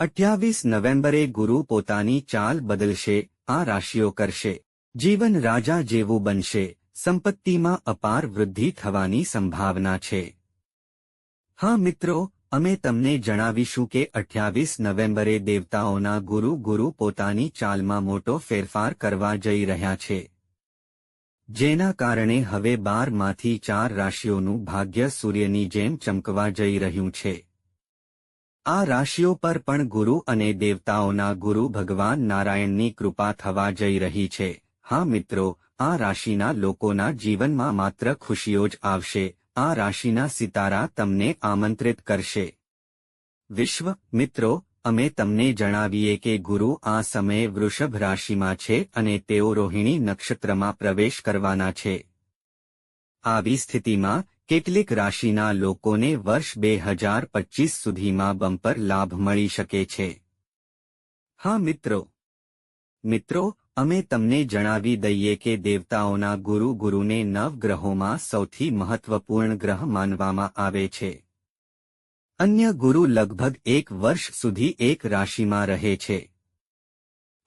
અઠ્યાવીસ નવેમ્બરે ગુરુ પોતાની ચાલ બદલશે, આ રાશિઓ કરશે. જીવન રાજા જેવું બનશે, સંપત્તિમાં અપાર વૃદ્ધિ થવાની સંભાવના છે. હા મિત્રો, અમે તમને જણાવીશું કે અઠ્યાવીસ નવેમ્બરે દેવતાઓના ગુરુ ગુરુ પોતાની ચાલમાં મોટો ફેરફાર કરવા જઈ રહ્યા છે. જેના કારણે હવે બારમાંથી ચાર રાશિઓનું ભાગ્ય સૂર્યની જેમ ચમકવા જઈ રહ્યું છે. આ રાશિઓ પર પણ ગુરુ અને દેવતાઓના ગુરુ ભગવાન નારાયણની કૃપા થવા જઈ રહી છે. હા મિત્રો, આ રાશિના લોકોના જીવનમાં માત્ર ખુશીઓ જ આવશે. આ રાશિના સિતારા તમને આમંત્રિત કરશે. વિશ્વ, મિત્રો, અમે તમને જણાવીએ કે ગુરુ આ સમયે વૃષભ રાશિમાં છે અને તેઓ રોહિણી નક્ષત્રમાં પ્રવેશ કરવાના છે. આવી સ્થિતિમાં કેટલીક રાશિના લોકોને વર્ષ બે હજાર પચીસ સુધીમાં બમ્પર લાભ મળી શકે છે. હા, મિત્રો. મિત્રો, અમે તમને જણાવી દઈએ કે દેવતાઓના ગુરુ ગુરુને નવગ્રહોમાં સૌથી મહત્વપૂર્ણ ગ્રહ માનવામાં આવે છે. અન્ય ગુરુ લગભગ એક વર્ષ સુધી એક રાશિમાં રહે છે.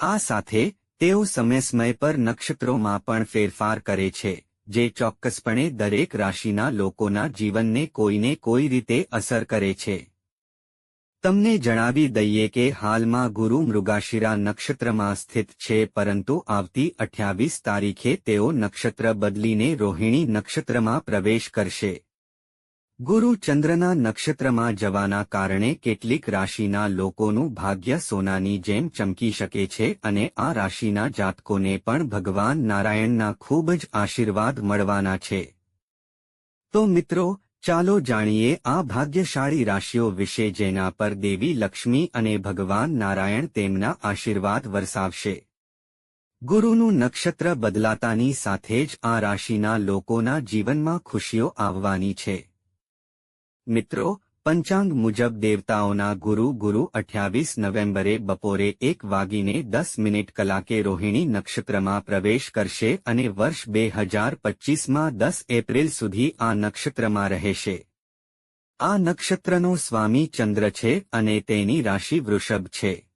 આ સાથે, તેઓ સમય સમય પર નક્ષત્રોમાં પણ ફેરફાર કરે છે. જે ચોક્કસપણે દરેક રાશિના લોકોના જીવનને કોઈને કોઈ રીતે અસર કરે છે. તમને જણાવી દઈએ કે હાલમાં ગુરુ મૃગાશિરા નક્ષત્રમાં સ્થિત છે, પરંતુ આવતી અઠ્યાવીસ તારીખે તેઓ નક્ષત્ર બદલીને રોહિણી નક્ષત્રમાં પ્રવેશ કરશે. ગુરુ ચંદ્રના નક્ષત્રમાં જવાના કારણે કેટલીક રાશિના લોકોનું ભાગ્ય સોનાની જેમ ચમકી શકે છે અને આ રાશિના જાતકોને પણ ભગવાન નારાયણના ખૂબ જ આશીર્વાદ મળવાના છે. તો મિત્રો, ચાલો જાણીએ આ ભાગ્યશાળી રાશિઓ વિશે જેના પર દેવી લક્ષ્મી અને ભગવાન નારાયણ તેમના આશીર્વાદ વરસાવશે. ગુરુનું નક્ષત્ર બદલાતાની સાથે જ આ રાશિના લોકોના જીવનમાં ખુશીઓ આવવાની છે. મિત્રો, પંચાંગ મુજબ દેવતાઓના ગુરુ ગુરુ અઠ્યાવીસ નવેમ્બરે બપોરે એક વાગીને દસ મિનિટ કલાકે રોહિણી નક્ષત્રમાં પ્રવેશ કરશે અને વર્ષ બે હજાર પચ્ચીસમાં દસ એપ્રિલ સુધી આ નક્ષત્રમાં રહેશે. આ નક્ષત્રનો સ્વામી ચંદ્ર છે અને તેની રાશિ વૃષભ છે.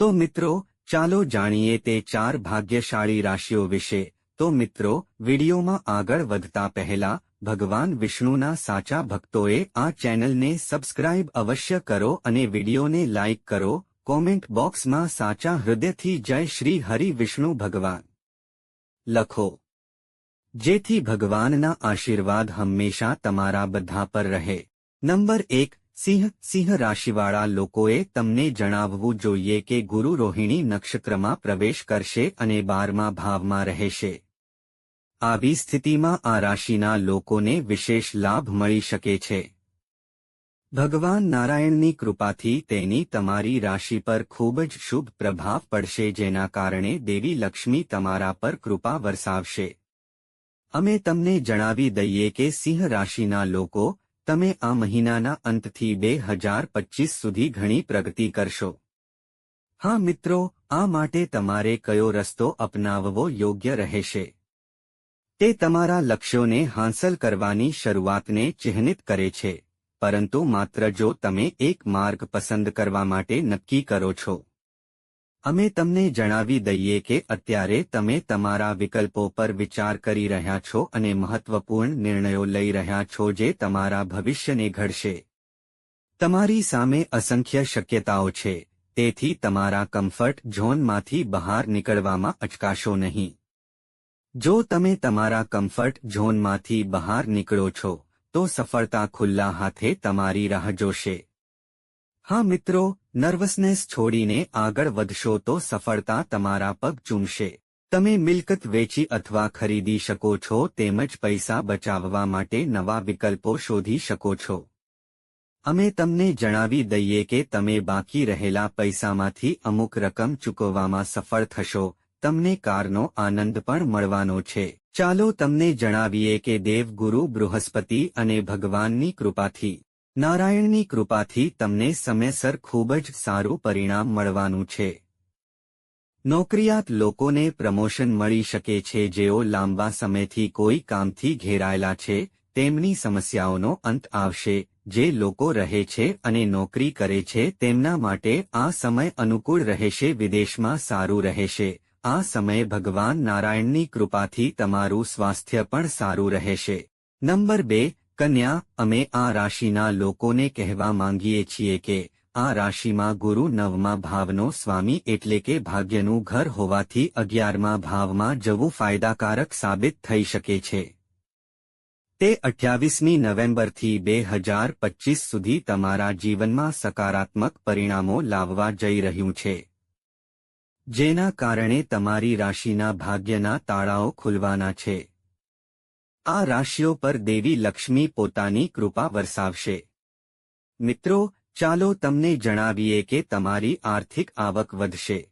તો મિત્રો, ચાલો જાણીએ તે ચાર ભાગ્યશાળી રાશિઓ વિશે. તો મિત્રો, વિડીયોમાં આગળ વધતા પહેલા ભગવાન વિષ્ણુના સાચા ભક્તોએ આ ચેનલને સબસ્ક્રાઇબ અવશ્ય કરો અને વિડીયોને લાઇક કરો. કોમેન્ટ બોક્સમાં સાચા હૃદયથી જય શ્રી હરિ વિષ્ણુ ભગવાન. લખો. જેથી ભગવાનના આશીર્વાદ હંમેશા તમારા બધા પર રહે. નંબર એક, સિંહ સિંહ રાશિવાળા લોકોએ તમને જણાવવું જોઈએ કે ગુરુ રોહિણી નક્ષત્રમાં પ્રવેશ કરશે અને બારમા ભાવમાં રહેશે. આવી સ્થિતિમાં આ રાશિના લોકોને વિશેષ લાભ મળી શકે છે. ભગવાન નારાયણની કૃપાથી તેની તમારી રાશિ પર ખૂબ જ શુભ પ્રભાવ પડશે, જેના કારણે દેવી લક્ષ્મી તમારા પર કૃપા વરસાવશે. અમે તમને જણાવી દઈએ કે સિંહ રાશિના લોકો, તમે આ મહિનાના અંતથી બે હજાર પચીસ સુધી ઘણી પ્રગતિ કરશો. હા મિત્રો, આ માટે તમારે કયો રસ્તો અપનાવવો યોગ્ય રહેશે? તે તમારા લક્ષ્યોને હાંસલ કરવાની શરૂઆતને ચિહ્નિત કરે છે, પરંતુ માત્ર જો તમે એક માર્ગ પસંદ કરવા માટે નક્કી કરો છો. અમે તમને જણાવી દઈએ કે અત્યારે તમે તમારા વિકલ્પો પર વિચાર કરી રહ્યા છો અને મહત્વપૂર્ણ નિર્ણયો લઈ રહ્યા છો જે તમારા ભવિષ્યને ઘડશે. તમારી સામે અસંખ્ય શક્યતાઓ છે, તેથી તમારા કમ્ફર્ટ ઝોનમાંથી બહાર નીકળવામાં અચકાશો નહીં. જો તમે તમારા કમ્ફર્ટ ઝોનમાંથી બહાર નીકળો છો, તો સફળતા ખુલ્લા હાથે તમારી રાહ જોશે. હા મિત્રો, નર્વસનેસ છોડીને આગળ વધશો તો સફળતા તમારા પગ ચૂમશે. તમે મિલકત વેચી અથવા ખરીદી શકો છો તેમજ પૈસા બચાવવા માટે નવા વિકલ્પો શોધી શકો છો. અમે તમને જણાવી દઈએ કે તમે બાકી રહેલા પૈસામાંથી અમુક રકમ ચૂકવવામાં સફળ થશો તમને કારનો આનંદ પણ મળવાનો છે. ચાલો તમને જણાવીએ કે દેવગુરુ બૃહસ્પતિ અને ભગવાનની કૃપાથી. નારાયણની કૃપાથી તમને સમયસર ખૂબ જ સારું પરિણામ મળવાનું છે. નોકરિયાત લોકોને પ્રમોશન મળી શકે છે. જેઓ લાંબા સમયથી કોઈ કામથી ઘેરાયેલા છે, તેમની સમસ્યાઓનો અંત આવશે. જે લોકો રહે છે અને નોકરી કરે છે, તેમના માટે આ સમય અનુકૂળ રહેશે, વિદેશમાં સારું રહેશે. આ સમયે ભગવાન નારાયણની કૃપાથી તમારું સ્વાસ્થ્ય પણ સારું રહેશે. નંબર બે, કન્યા, અમે આ રાશિના લોકોને કહેવા માંગીએ છીએ કે, આ રાશિમાં ગુરુ નવમા ભાવનો સ્વામી એટલે કે ભાગ્યનું ઘર હોવાથી અગિયારમા ભાવમાં જવું ફાયદાકારક સાબિત થઈ શકે છે. તે અઠ્યાવીસમી નવેમ્બરથી બે હજાર પચીસ સુધી તમારા જીવનમાં સકારાત્મક પરિણામો લાવવા જઈ રહ્યું છે. જેના કારણે તમારી રાશિના ભાગ્યના તાળાઓ ખુલવાના છે. આ રાશિઓ પર દેવી લક્ષ્મી પોતાની કૃપા વરસાવશે. મિત્રો, ચાલો તમને જણાવીએ કે તમારી આર્થિક આવક વધશે.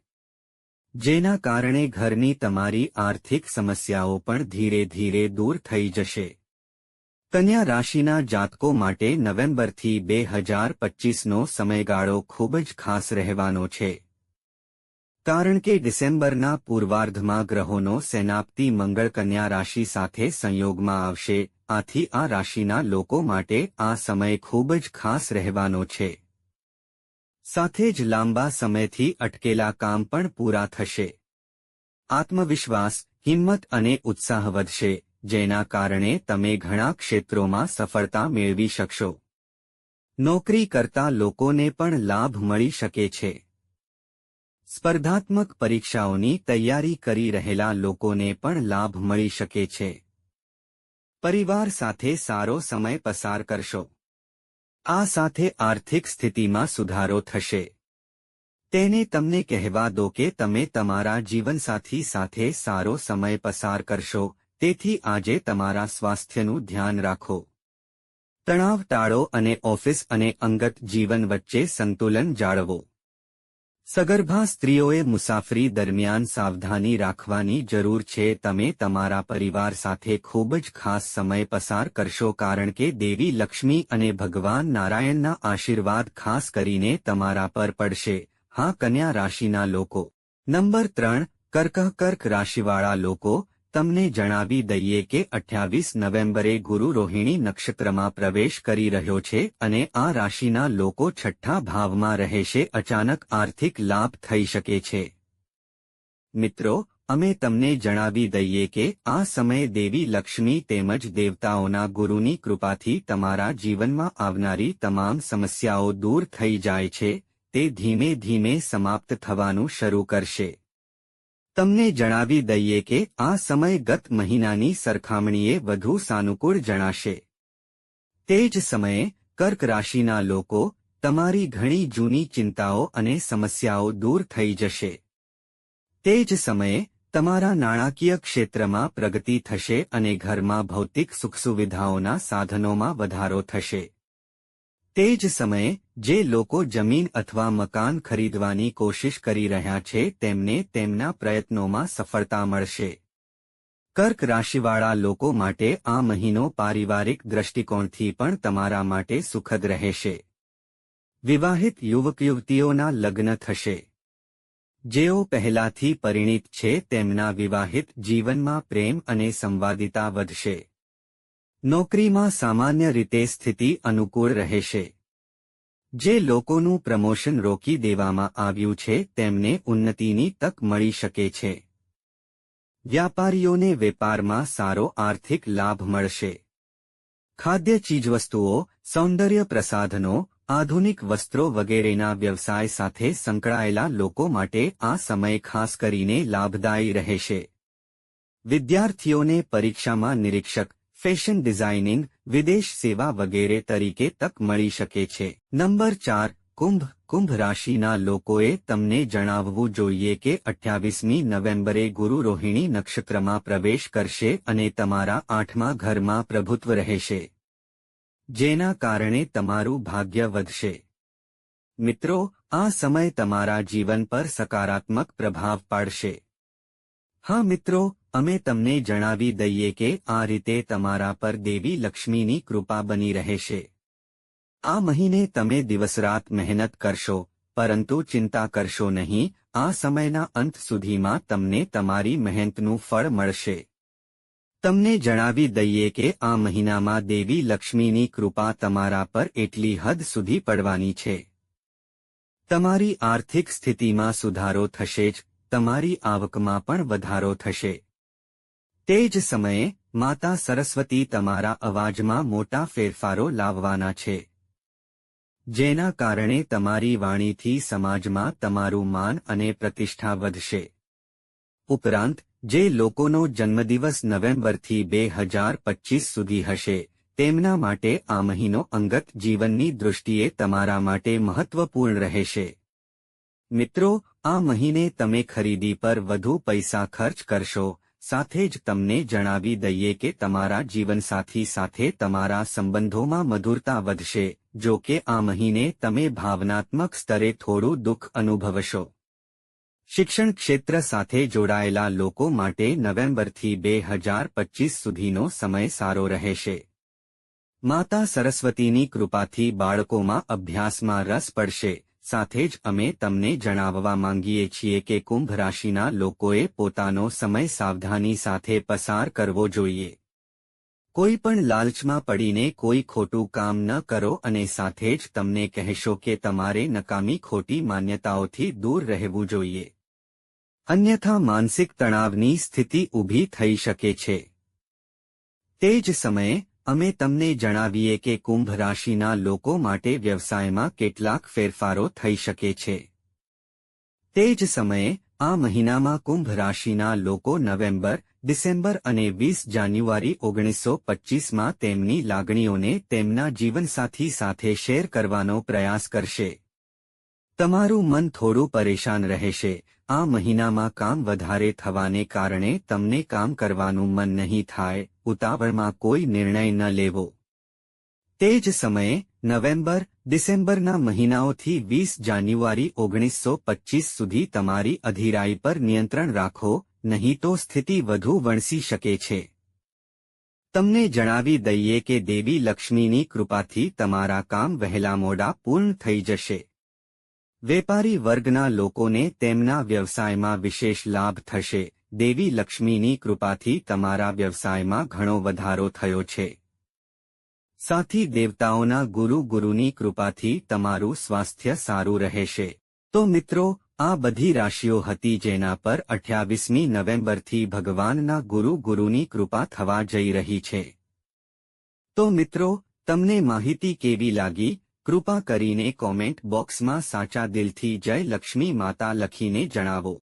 જેના કારણે ઘરની તમારી આર્થિક સમસ્યાઓ પણ ધીરે ધીરે દૂર થઈ જશે. કન્યા રાશિના જાતકો માટે નવેમ્બરથી બે હજાર પચીસનો સમયગાળો ખૂબ જ ખાસ રહેવાનો છે. કારણ કે ડિસેમ્બરના પૂર્વાર્ધમાં ગ્રહોનો સેનાપ્તિ મંગળ કન્યા રાશિ સાથે સંયોગમાં આવશે, આથી આ રાશિના લોકો માટે આ સમય ખૂબ જ ખાસ રહેવાનો છે. સાથે જ લાંબા સમયથી અટકેલા કામ પણ પૂરા થશે. આત્મવિશ્વાસ, હિંમત અને ઉત્સાહ વધશે, જેના કારણે તમે ઘણા ક્ષેત્રોમાં સફળતા મેળવી શકશો. નોકરી કરતા લોકોને પણ લાભ મળી શકે છે. સ્પર્ધાત્મક પરીક્ષાઓની તૈયારી કરી રહેલા લોકોને પણ લાભ મળી શકે છે. પરિવાર સાથે સારો સમય પસાર કરશો. આ સાથે આર્થિક સ્થિતિમાં સુધારો થશે. તેને તમને કહેવા દો કે તમે તમારા જીવનસાથી સાથે સારો સમય પસાર કરશો, તેથી આજે તમારા સ્વાસ્થ્યનું ધ્યાન રાખો. તણાવ ટાળો અને ઓફિસ અને અંગત જીવન વચ્ચે સંતુલન જાળવો. સગર્ભા સ્ત્રીઓએ મુસાફરી દરમિયાન સાવધાની રાખવાની જરૂર છે. તમે તમારા પરિવાર સાથે ખૂબ જ ખાસ સમય પસાર કરશો કારણ કે દેવી લક્ષ્મી અને ભગવાન નારાયણના આશીર્વાદ ખાસ કરીને તમારા પર પડશે. હા, કન્યા રાશિના લોકો. નંબર ત્રણ, કર્ક કર્ક રાશિવાળા લોકો. તમને જણાવી દઈએ કે અઠ્યાવીસ નવેમ્બરે ગુરુ રોહિણી નક્ષત્રમાં પ્રવેશ કરી રહ્યો છે અને આ રાશિના લોકો છઠ્ઠા ભાવમાં રહેશે, અચાનક આર્થિક લાભ થઈ શકે છે. મિત્રો, અમે તમને જણાવી દઈએ કે આ સમયે દેવી લક્ષ્મી તેમજ દેવતાઓના ગુરુની કૃપાથી તમારા જીવનમાં આવનારી તમામ સમસ્યાઓ દૂર થઈ જાય છે, તે ધીમે ધીમે સમાપ્ત થવાનું શરૂ કરશે. તમને જણાવી દઈએ કે આ સમય ગત મહિનાની સરખામણીએ વધુ સાનુકૂળ જણાશે. તે જ સમયે, કર્ક રાશિના લોકો, તમારી ઘણી જૂની ચિંતાઓ અને સમસ્યાઓ દૂર થઈ જશે. તે જ સમયે, તમારા નાણાકીય ક્ષેત્રમાં પ્રગતિ થશે અને ઘરમાં ભૌતિક સુખસુવિધાઓના સાધનોમાં વધારો થશે. તે જ સમયે, જે લોકો જમીન અથવા મકાન ખરીદવાની કોશિશ કરી રહ્યા છે, તેમને તેમના પ્રયત્નોમાં સફળતા મળશે. કર્ક રાશિવાળા લોકો માટે આ મહિનો પારિવારિક દ્રષ્ટિકોણથી પણ તમારા માટે સુખદ રહેશે. વિવાહિત યુવક યુવતીઓના લગ્ન થશે. જેઓ પહેલાથી પરિણિત છે, તેમના વિવાહિત જીવનમાં પ્રેમ અને સંવાદિતા વધશે. નોકરીમાં સામાન્ય રીતે સ્થિતિ અનુકૂળ રહેશે. જે લોકોનું પ્રમોશન રોકી દેવામાં આવ્યું છે, તેમને ઉન્નતિની તક મળી શકે છે. વ્યાપારીઓને વેપારમાં સારો આર્થિક લાભ મળશે. ખાદ્ય ચીજવસ્તુઓ, સૌંદર્ય પ્રસાધનો, આધુનિક વસ્ત્રો વગેરેના વ્યવસાય સાથે સંકળાયેલા લોકો માટે આ સમય ખાસ કરીને લાભદાયી રહેશે. વિદ્યાર્થીઓને પરીક્ષામાં નિરીક્ષક ફેશન ડિઝાઇનિંગ, વિદેશ સેવા વગેરે તરીકે તક મળી શકે છે. નંબર ચાર, કુંભ. કુંભ રાશિના લોકોએ તમને જણાવવું જોઈએ કે અઠ્યાવીસમી નવેમ્બરે ગુરુ રોહિણી નક્ષત્રમાં પ્રવેશ કરશે અને તમારા આઠમા ઘરમાં પ્રભુત્વ રહેશે, જેના કારણે તમારું ભાગ્ય વધશે. મિત્રો, આ સમય તમારા જીવન પર સકારાત્મક પ્રભાવ પાડશે. હા મિત્રો અમે તમને જણાવી દઈએ કે આ રીતે તમારા પર દેવી લક્ષ્મીની કૃપા બની રહેશે. આ મહિને તમે દિવસરાત મહેનત કરશો, પરંતુ ચિંતા કરશો નહીં, આ સમયના અંત સુધીમાં તમને તમારી મહેનતનું ફળ મળશે. તમને જણાવી દઈએ કે આ મહિનામાં દેવી લક્ષ્મીની કૃપા તમારા પર એટલી હદ સુધી પડવાની છે. તમારી આર્થિક સ્થિતિમાં સુધારો થશે જ, તમારી આવકમાં પણ વધારો થશે. તે જ સમયે, માતા સરસ્વતી તમારા અવાજમાં મોટા ફેરફારો લાવવાના છે. જેના કારણે તમારી વાણીથી સમાજમાં તમારું માન અને પ્રતિષ્ઠા વધશે. ઉપરાંત, જે લોકોનો જન્મદિવસ નવેમ્બરથી બે હજાર પચીસ સુધી હશે, તેમના માટે આ મહિનો અંગત જીવનની દૃષ્ટિએ તમારા માટે મહત્વપૂર્ણ રહેશે. મિત્રો, આ મહિને તમે ખરીદી પર વધુ પૈસા ખર્ચ કરશો સાથે જ તમને જણાવી દઈએ કે તમારા જીવનસાથી સાથે તમારા સંબંધોમાં મધુરતા વધશે, જો કે આ મહિને તમે ભાવનાત્મક સ્તરે થોડું દુઃખ અનુભવશો. શિક્ષણ ક્ષેત્ર સાથે જોડાયેલા લોકો માટે નવેમ્બરથી બે હજાર પચીસ સુધીનો સમય સારો રહેશે. માતા સરસ્વતીની કૃપાથી બાળકોમાં અભ્યાસમાં રસ પડશે. સાથે જ અમે તમને જણાવવા માંગીએ છીએ કે કુંભ રાશિના લોકોએ પોતાનો સમય સાવધાની સાથે પસાર કરવો જોઈએ. કોઈ પણ લાલચમાં પડીને કોઈ ખોટું કામ ન કરો અને સાથે જ તમને કહેશો કે તમારે નકામી ખોટી માન્યતાઓથી દૂર રહેવું જોઈએ. અન્યથા માનસિક તણાવની સ્થિતિ ઊભી થઈ શકે છે. તે જ સમયે અમે તમને જણાવીએ કે કુંભ રાશિના લોકો માટે વ્યવસાયમાં કેટલાક ફેરફારો થઈ શકે છે. તે જ સમયે, આ મહિનામાં કુંભ રાશિના લોકો નવેમ્બર, ડિસેમ્બર અને વીસ જાન્યુઆરી ઓગણીસો પચ્ચીસમાં તેમની લાગણીઓને તેમના જીવનસાથી સાથે શેર કરવાનો પ્રયાસ કરશે. તમારું મન થોડું પરેશાન રહેશે. આ મહિનામાં કામ વધારે થવાને કારણે તમને કામ કરવાનું મન નહીં થાય. ઉતાવળમાં કોઈ નિર્ણય ન લેવો. તે જ સમયે, નવેમ્બર, ડિસેમ્બરના મહિનાઓથી વીસ જાન્યુઆરી ઓગણીસો પચ્ચીસ સુધી તમારી અધીરાઈ પર નિયંત્રણ રાખો, નહીં તો સ્થિતિ વધુ વણસી શકે છે. તમને જણાવી દઈએ કે દેવી લક્ષ્મીની કૃપાથી તમારા કામ વહેલા મોડા પૂર્ણ થઈ જશે. વેપારી વર્ગના લોકોને તેમના વ્યવસાયમાં વિશેષ લાભ થશે. દેવી લક્ષ્મીની કૃપાથી તમારા વ્યવસાયમાં ઘણો વધારો થયો છે. સાથી દેવતાઓના ગુરુ ગુરુની કૃપાથી તમારું સ્વાસ્થ્ય સારું રહેશે. તો મિત્રો, આ બધી રાશિઓ હતી જેના પર અઠ્યાવીસમી નવેમ્બરથી ભગવાનના ગુરુ ગુરુની કૃપા થવા જઈ રહી છે. તો મિત્રો, તમને માહિતી કેવી લાગી? કૃપા કરીને કોમેન્ટ બોક્સમાં સાચા દિલથી જય લક્ષ્મી માતા લખીને જણાવો.